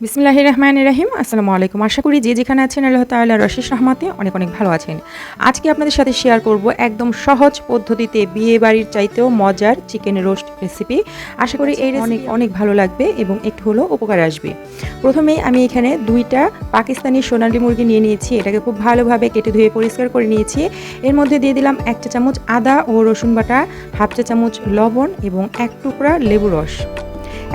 বিসমিল্লাহ রহমান রাহিম আসসালামু আলাইকুম আশা করি যে যেখানে আছেন আল্লাহ তাল্লাহ রশিস রহমাতে অনেক অনেক ভালো আছেন। আজকে আপনাদের সাথে শেয়ার করব একদম সহজ পদ্ধতিতে বিয়ে বাড়ির চাইতেও মজার চিকেন রোস্ট রেসিপি আশা করি এই অনেক। অনেক ভালো লাগবে এবং একটু হলেও উপকার আসবে। প্রথমেই আমি এখানে দুইটা পাকিস্তানি সোনালি মুরগি নিয়ে নিয়েছি। এটাকে খুব ভালোভাবে কেটে ধুয়ে পরিষ্কার করে নিয়েছি। এর মধ্যে দিয়ে দিলাম এক চা চামচ আদা ও রসুন বাটা হাফ চা চামচ লবণ এবং এক টুকরা লেবু রস।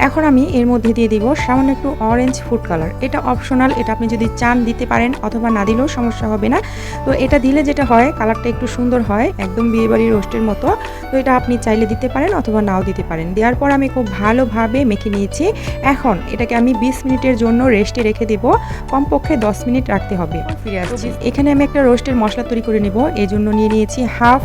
এখন আমি এর মধ্যে দিয়ে দিব সামান্য একটু অরেঞ্জ ফুড কালার এটা অপশনাল এটা আপনি যদি চান দিতে পারেন অথবা না দিলেও সমস্যা হবে না। তো এটা দিলে যেটা হয় কালারটা একটু সুন্দর হয় একদম বিয়েবাড়ির রোস্টের মতো। তো এটা আপনি চাইলে দিতে পারেন অথবা নাও দিতে পারেন। দেওয়ার পর আমি খুব ভালোভাবে মেখে নিয়েছি। এখন এটাকে আমি 20 মিনিটের জন্য রেস্টে রেখে দেব। কমপক্ষে 10 মিনিট রাখতে হবে। ফিরে আসছি। এখানে আমি একটা রোস্টের মশলা তৈরি করে নেব। এই জন্য নিয়ে নিয়েছি হাফ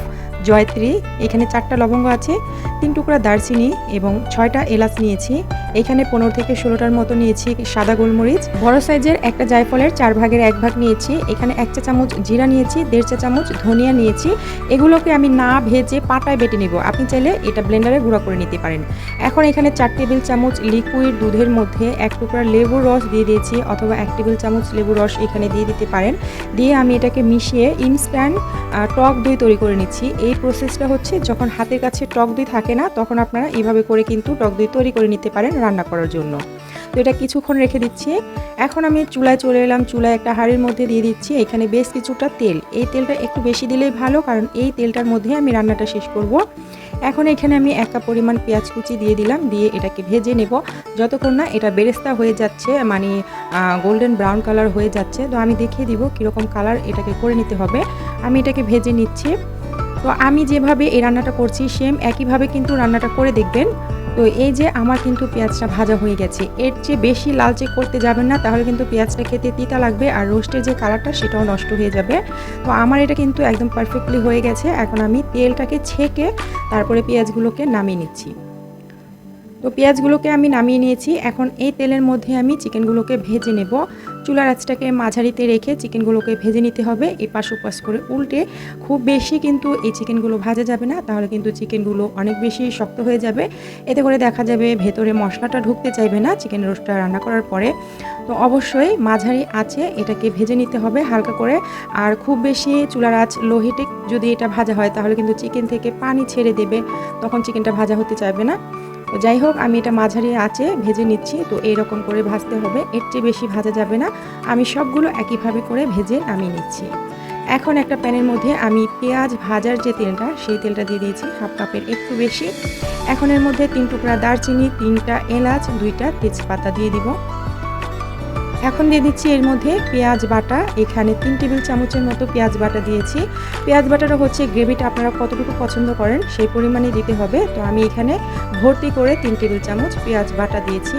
জয়ত্রী, এখানে চারটা লবঙ্গ আছে, তিন টুকরা দারচিনি এবং ছয়টা এলাচ নিয়েছি। এখানে পনেরো থেকে ষোলোটার মতো নিয়েছি সাদা গোলমরিচ। বড় সাইজের একটা জায়ফলের চার ভাগের এক ভাগ নিয়েছি। এখানে এক চা চামচ জিরা নিয়েছি, দেড় চা চামচ ধনিয়া নিয়েছি। এগুলোকে আমি না ভেজে পাটায় বেটে নেব। আপনি চাইলে এটা ব্লেন্ডারে গুঁড়া করে নিতে পারেন। এখন এখানে চার টেবিল চামচ লিকুইড দুধের মধ্যে এক টুকরা লেবুর রস দিয়ে দিয়েছি অথবা এক টেবিল চামচ লেবুর রস এখানে দিয়ে দিতে পারেন। দিয়ে আমি এটাকে মিশিয়ে ইনস্ট্যান্ট টক দই তৈরি করে নিচ্ছি। এই প্রসেসটা হচ্ছে যখন হাতের কাছে টক দই থাকে না, তখন আপনারা এইভাবে করে কিন্তু টক দই তৈরি করে নিতে পারেন রান্না করার জন্য। তো এটা কিছুক্ষণ রেখে দিচ্ছি। এখন আমি চুলায় চলে এলাম। চুলায় একটা হাঁড়ির মধ্যে দিয়ে দিচ্ছি। এখানে বেশ কিছুটা তেল। এই তেলটা একটু বেশি দিলেই ভালো, কারণ এই তেলটার মধ্যে আমি রান্নাটা শেষ করব। এখন এখানে আমি এক কাপ পরিমাণ পেঁয়াজ কুচি দিয়ে দিলাম। দিয়ে এটাকে ভেজে নেব। যতক্ষণ না এটা বেরেস্তা হয়ে যাচ্ছে মানে গোল্ডেন ব্রাউন কালার হয়ে যাচ্ছে, তো আমি দেখিয়ে দিব কীরকম কালার এটাকে করে নিতে হবে। আমি এটাকে ভেজে নিচ্ছি। তো আমি যেভাবে এই রান্নাটা করছি সেম একইভাবে কিন্তু রান্নাটা করে দেখবেন। তো এই যে আমার কিন্তু পেঁয়াজটা ভাজা হয়ে গেছে, এর চেয়ে বেশি লালচে করতে যাবেন না, তাহলে কিন্তু পেঁয়াজটা খেতে তিতা লাগবে আর রোস্টের যে কালারটা সেটাও নষ্ট হয়ে যাবে। তো আমার এটা কিন্তু একদম পারফেক্টলি হয়ে গেছে, এখন আমি তেলটাকে ছেঁকে তারপরে পেঁয়াজগুলোকে নামিয়ে নিচ্ছি। তো পেঁয়াজগুলোকে আমি নামিয়ে নিয়েছি। এখন এই তেলের মধ্যে আমি চিকেনগুলোকে ভেজে নেব। চুলার আঁচটাকে মাঝারিতে রেখে চিকেনগুলোকে ভেজে নিতে হবে। এপাশ ওপাশ করে উল্টে খুব বেশি কিন্তু এই চিকেনগুলো ভাজা যাবে না, তাহলে কিন্তু চিকেনগুলো অনেক বেশি শক্ত হয়ে যাবে। এতে করে দেখা যাবে ভেতরে মশলাটা ঢুকতে চাইবে না চিকেন রোস্টটা রান্না করার পরে। তো অবশ্যই মাঝারি আঁচে এটাকে ভেজে নিতে হবে হালকা করে। আর খুব বেশি চুলার আঁচ লোহিটে যদি এটা ভাজা হয়, তাহলে কিন্তু চিকেন থেকে পানি ছেড়ে দেবে, তখন চিকেনটা ভাজা হতে চাইবে না। তো যাই হোক, আমি এটা মাঝারি আঁচে ভেজে নিচ্ছি। তো এইরকম করে ভাজতে হবে। এর চেয়ে বেশি ভাজা যাবে না। আমি সবগুলো একইভাবে করে ভেজে নামিয়ে নিচ্ছি। এখন একটা প্যানের মধ্যে আমি পেঁয়াজ ভাজার যে তেলটা, সেই তেলটা দিয়ে দিয়েছি, হাফ কাপের একটু বেশি। এখন এর মধ্যে তিন টুকরা দারচিনি, তিনটা এলাচ, দুইটা তেজপাতা দিয়ে দিব। এখন দিয়ে দিচ্ছি এর মধ্যে পেঁয়াজ বাটা। এখানে তিন টেবিল চামচের মতো পেঁয়াজ বাটা দিয়েছি। পেঁয়াজ বাটাটা হচ্ছে গ্রেভিটা আপনারা কতটুকু পছন্দ করেন সেই পরিমাণে দিতে হবে। তো আমি এখানে ভর্তি করে তিন টেবিল চামচ পেঁয়াজ বাটা দিয়েছি।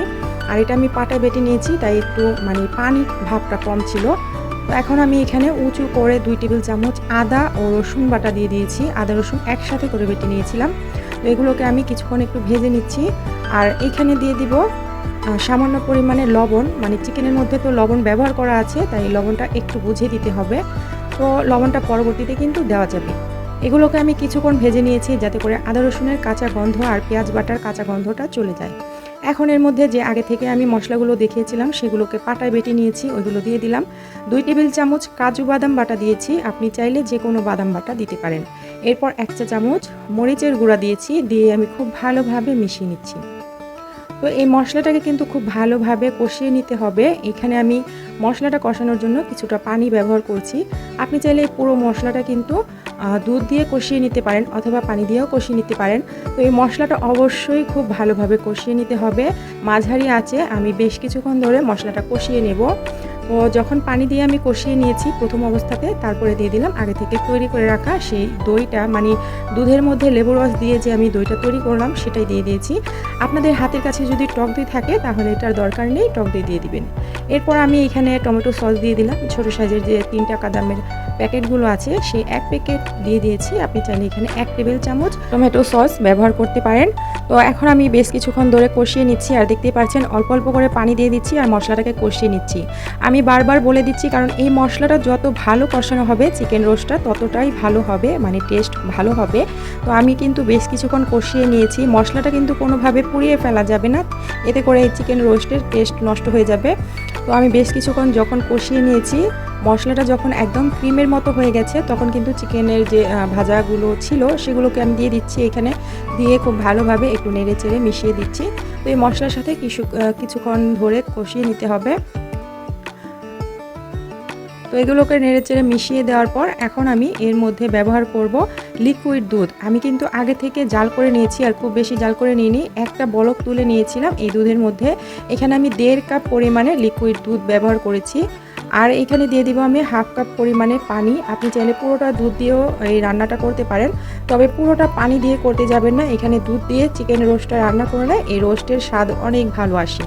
আর এটা আমি পাটা বেটে নিয়েছি, তাই একটু মানে পানি ভাবটা কম ছিল। তো এখন আমি এখানে উঁচু করে দুই টেবিল চামচ আদা ও রসুন বাটা দিয়ে দিয়েছি। আদা, রসুন একসাথে করে বেটে নিয়েছিলাম। তো এগুলোকে আমি কিছুক্ষণ একটু ভেজে নিচ্ছি। আর এখানে দিয়ে দিব সামান্য পরিমাণে লবণ মানে চিকেনের মধ্যে তো লবণ ব্যবহার করা আছে, তাই লবণটা একটু বুঝে দিতে হবে। তো লবণটা পরবর্তীতে কিন্তু দেওয়া যাবে। এগুলোকে আমি কিছুক্ষণ ভেজে নিয়েছি, যাতে করে আদা রসুনের কাঁচা গন্ধ আর পেঁয়াজ বাটার কাঁচা গন্ধটা চলে যায়। এখন এর মধ্যে যে আগে থেকে আমি মশলাগুলো দেখিয়েছিলাম, সেগুলোকে পাটায় বেটে নিয়েছি, ওইগুলো দিয়ে দিলাম। দুই টেবিল চামচ কাজু বাদাম বাটা দিয়েছি, আপনি চাইলে যে কোনো বাদাম বাটা দিতে পারেন। এরপর এক চা চামচ মরিচের গুঁড়া দিয়েছি, দিয়ে আমি খুব ভালোভাবে মিশিয়ে নিচ্ছি। তো এই মশলাটাকে কিন্তু খুব ভালোভাবে কষিয়ে নিতে হবে। এখানে আমি মশলাটা কষানোর জন্য কিছুটা পানি ব্যবহার করছি। আপনি চাইলে এই পুরো মশলাটা কিন্তু দুধ দিয়ে কষিয়ে নিতে পারেন অথবা পানি দিয়েও কষিয়ে নিতে পারেন। তো এই মশলাটা অবশ্যই খুব ভালোভাবে কষিয়ে নিতে হবে। মাঝারি আছে আমি বেশ কিছুক্ষণ ধরে মশলাটা কষিয়ে নেব। তো যখন পানি দিয়ে আমি কষিয়ে নিয়েছি প্রথম অবস্থাতে, তারপরে দিয়ে দিলাম। আগে থেকে তৈরি করে রাখা সেই দইটা মানে দুধের মধ্যে লেবু রস দিয়ে যে আমি দইটা তৈরি করলাম, সেটাই দিয়ে দিয়েছি। আপনাদের হাতের কাছে যদি টক দই থাকে, তাহলে এটার দরকার নেই, টক দই দিয়ে দিবেন। এরপর আমি এখানে টমেটো সস দিয়ে দিলাম। ছোটো সাইজের যে তিন টাকা দামের প্যাকেটগুলো আছে, সেই এক প্যাকেট দিয়ে দিয়েছি। আপনি চাইলে এখানে এক টেবিল চামচ টমেটো সস ব্যবহার করতে পারেন। তো এখন আমি বেশ কিছুক্ষণ ধরে কষিয়ে নিচ্ছি আর দেখতেই পাচ্ছেন অল্প অল্প করে পানি দিয়ে দিচ্ছি আর মশলাটাকে কষিয়ে নিচ্ছি। আমি বারবার বলে দিচ্ছি কারণ এই মশলাটা যত ভালো কষানো হবে চিকেন রোস্টটা ততটাই ভালো হবে মানে টেস্ট ভালো হবে। তো আমি কিন্তু বেশ কিছুক্ষণ কষিয়ে নিয়েছি। মশলাটা কিন্তু কোনোভাবে পুড়িয়ে ফেলা যাবে না। এতে করে এই চিকেন রোস্টের টেস্ট নষ্ট হয়ে যাবে। তো আমি বেশ কিছুক্ষণ যখন কষিয়ে নিয়েছি, মশলাটা যখন একদম ক্রিমের মতো হয়ে গেছে, তখন কিন্তু চিকেনের যে ভাজাগুলো ছিল সেগুলোকে আমি দিয়ে দিচ্ছি এখানে। দিয়ে খুব ভালোভাবে একটু নেড়ে চেড়ে মিশিয়ে দিচ্ছি। তো এই মশলার সাথে কিছু কিছুক্ষণ ধরে কষিয়ে নিতে হবে। তো এগুলোকে নেড়ে চেড়ে মিশিয়ে দেওয়ার পর এখন আমি এর মধ্যে ব্যবহার করব লিকুইড দুধ। আমি কিন্তু আগে থেকে জাল করে নিয়েছি আর খুব বেশি জাল করে নিইনি। একটা বলক তুলে নিয়েছিলাম এই দুধের মধ্যে। এখানে আমি দেড় কাপ পরিমাণে লিকুইড দুধ ব্যবহার করেছি। আর এখানে দিয়ে দিব আমি হাফ কাপ পরিমাণে পানি। আপনি চাইলে পুরোটা দুধ দিয়েও এই রান্নাটা করতে পারেন। তবে পুরোটা পানি দিয়ে করতে যাবেন না। এখানে দুধ দিয়ে চিকেন রোস্টটা রান্না করলে এই রোস্টের স্বাদ অনেক ভালো আসে।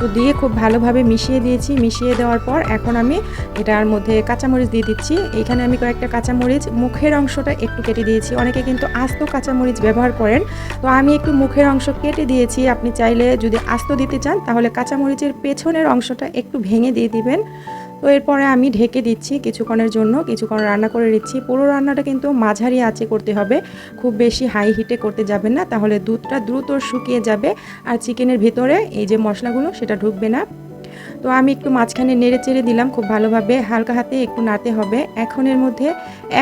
তো দিয়ে খুব ভালোভাবে মিশিয়ে দিয়েছি। মিশিয়ে দেওয়ার পর এখন আমি এটার মধ্যে কাঁচামরিচ দিয়ে দিচ্ছি। এখানে আমি কয়েকটা কাঁচামরিচ মুখের অংশটা একটু কেটে দিয়েছি। অনেকে কিন্তু আস্ত কাঁচামরিচ ব্যবহার করেন। তো আমি একটু মুখের অংশ কেটে দিয়েছি। আপনি চাইলে যদি আস্ত দিতে চান, তাহলে কাঁচামরিচের পেছনের অংশটা একটু ভেঙে দিয়ে দিবেন। তো এরপরে আমি ঢেকে দিচ্ছি কিছুক্ষণের জন্য, কিছুক্ষণ রান্না করে দিচ্ছি পুরো রান্নাটা কিন্তু মাঝারি আঁচে করতে হবে। খুব বেশি হাই হিটে করতে যাবেন না, তাহলে দুধটা দ্রুত শুকিয়ে যাবে আর চিকেনের ভেতরে এই যে মশলাগুলো, সেটা ঢুকবে না। তো আমি একটু মাঝখানে নেড়ে চেড়ে দিলাম খুব ভালোভাবে, হালকা হাতে একটু নাড়তে হবে। এখন এর মধ্যে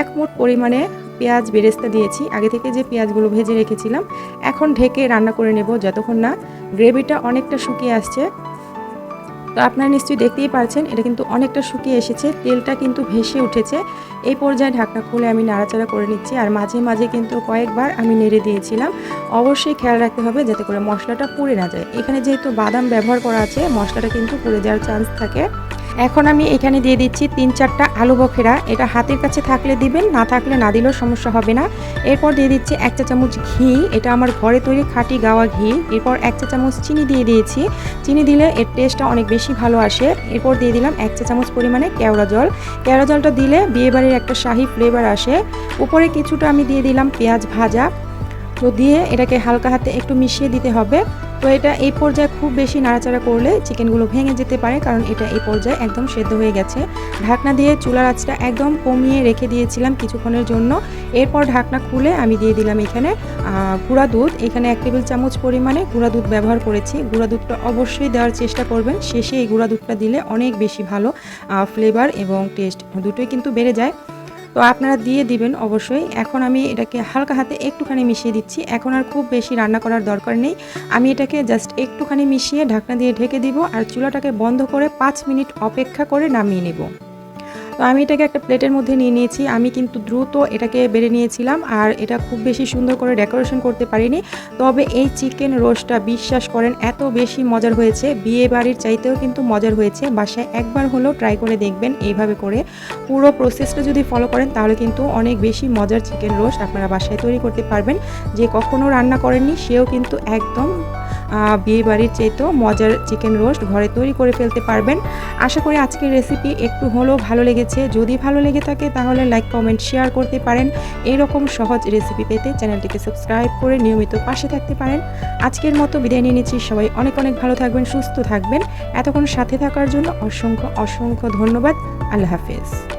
এক মোট পরিমাণে পেঁয়াজ বেরেস্তা দিয়েছি। আগে থেকে যে পেঁয়াজগুলো ভেজে রেখেছিলাম, এখন ঢেকে রান্না করে নেব যতক্ষণ না গ্রেভিটা অনেকটা শুকিয়ে আসছে। তো আপনারা নিশ্চয়ই দেখতেই পারছেন, এটা কিন্তু অনেকটা শুকিয়ে এসেছে, তেলটা কিন্তু ভেসে উঠেছে। এই পর্যায়ে ঢাকনা খুলে আমি নাড়াচাড়া করে নিচ্ছি আর মাঝে মাঝে কিন্তু কয়েকবার আমি নেড়ে দিয়েছিলাম। অবশ্যই খেয়াল রাখতে হবে যাতে করে মশলাটা পুড়ে না যায়। এখানে যেহেতু বাদাম ব্যবহার করা আছে, মশলাটা কিন্তু পুড়ে যাওয়ার চান্স থাকে। এখন আমি এখানে দিয়ে দিচ্ছি তিন চারটা আলু বখেরা। এটা হাতের কাছে থাকলে দিবেন, না থাকলে না দিলেও সমস্যা হবে না। এরপর দিয়ে দিচ্ছি এক চা চামচ ঘি, এটা আমার ঘরে তৈরি খাঁটি গাওয়া ঘি। এরপর এক চা চামচ চিনি দিয়ে দিয়েছি। চিনি দিলে এর টেস্টটা অনেক বেশি ভালো আসে। এরপর দিয়ে দিলাম এক চা চামচ পরিমাণে কেওড়া জল। কেওড়া জলটা দিলে বিয়েবাড়ির একটা শাহি ফ্লেভার আসে। উপরে কিছুটা আমি দিয়ে দিলাম পেঁয়াজ ভাজা। তো দিয়ে এটাকে হালকা হাতে একটু মিশিয়ে দিতে হবে। তো এটা এই পর্যায়ে খুব বেশি নাড়াচাড়া করলে চিকেনগুলো ভেঙে যেতে পারে, কারণ এটা এই পর্যায়ে একদম সেদ্ধ হয়ে গেছে। ঢাকনা দিয়ে চুলার আঁচটা একদম কমিয়ে রেখে দিয়েছিলাম কিছুক্ষণের জন্য। এরপর ঢাকনা খুলে আমি দিয়ে দিলাম এখানে গুঁড়া দুধ। এখানে এক টেবিল চামচ পরিমাণে গুঁড়া দুধ ব্যবহার করেছি। গুঁড়া দুধটা অবশ্যই দেওয়ার চেষ্টা করবেন। শেষে এই গুঁড়া দুধটা দিলে অনেক বেশি ভালো ফ্লেভার এবং টেস্ট দুটোই কিন্তু বেড়ে যায়। তো আপনারা দিয়ে দিবেন অবশ্যই। এখন আমি এটাকে হালকা হাতে একটুখানি মিশিয়ে দিচ্ছি। এখন আর খুব বেশি রান্না করার দরকার নেই। আমি এটাকে জাস্ট একটুখানি মিশিয়ে ঢাকনা দিয়ে ঢেকে দিব আর চুলাটাকে বন্ধ করে পাঁচ মিনিট অপেক্ষা করে নামিয়ে নেব। তো আমি এটাকে একটা প্লেটের মধ্যে নিয়ে নিয়েছি। আমি কিন্তু দ্রুত এটাকে বেড়ে নিয়েছিলাম আর এটা খুব বেশি সুন্দর করে ডেকোরেশন করতে পারিনি। তবে এই চিকেন রোস্টটা বিশ্বাস করেন, এত বেশি মজার হয়েছে। বিয়ে বাড়ির চাইতেও কিন্তু মজার হয়েছে। বাসায় একবার হলেও ট্রাই করে দেখবেন এইভাবে করে। পুরো প্রসেসটা যদি ফলো করেন তাহলে কিন্তু অনেক বেশি মজার চিকেন রোস্ট আপনারা বাসায় তৈরি করতে পারবেন। যে কখনো রান্না করেননি, সেও কিন্তু একদম বিয়ে বাড়ির চাইতেও মজার চিকেন রোস্ট ঘরে তৈরি করে ফেলতে পারবেন। আশা করি আজকের রেসিপি একটু হলেও ভালো লেগেছে। যদি ভালো লেগে থাকে তাহলে লাইক কমেন্ট শেয়ার করতে পারেন। এরকম সহজ রেসিপি পেতে চ্যানেলটিকে সাবস্ক্রাইব করে নিয়মিত পাশে থাকতে পারেন। আজকের মতো বিদায় নিয়ে নিচ্ছি। সবাই অনেক অনেক ভালো থাকবেন, সুস্থ থাকবেন। এতক্ষণ সাথে থাকার জন্য অসংখ্য অসংখ্য ধন্যবাদ। আল্লাহ হাফেজ।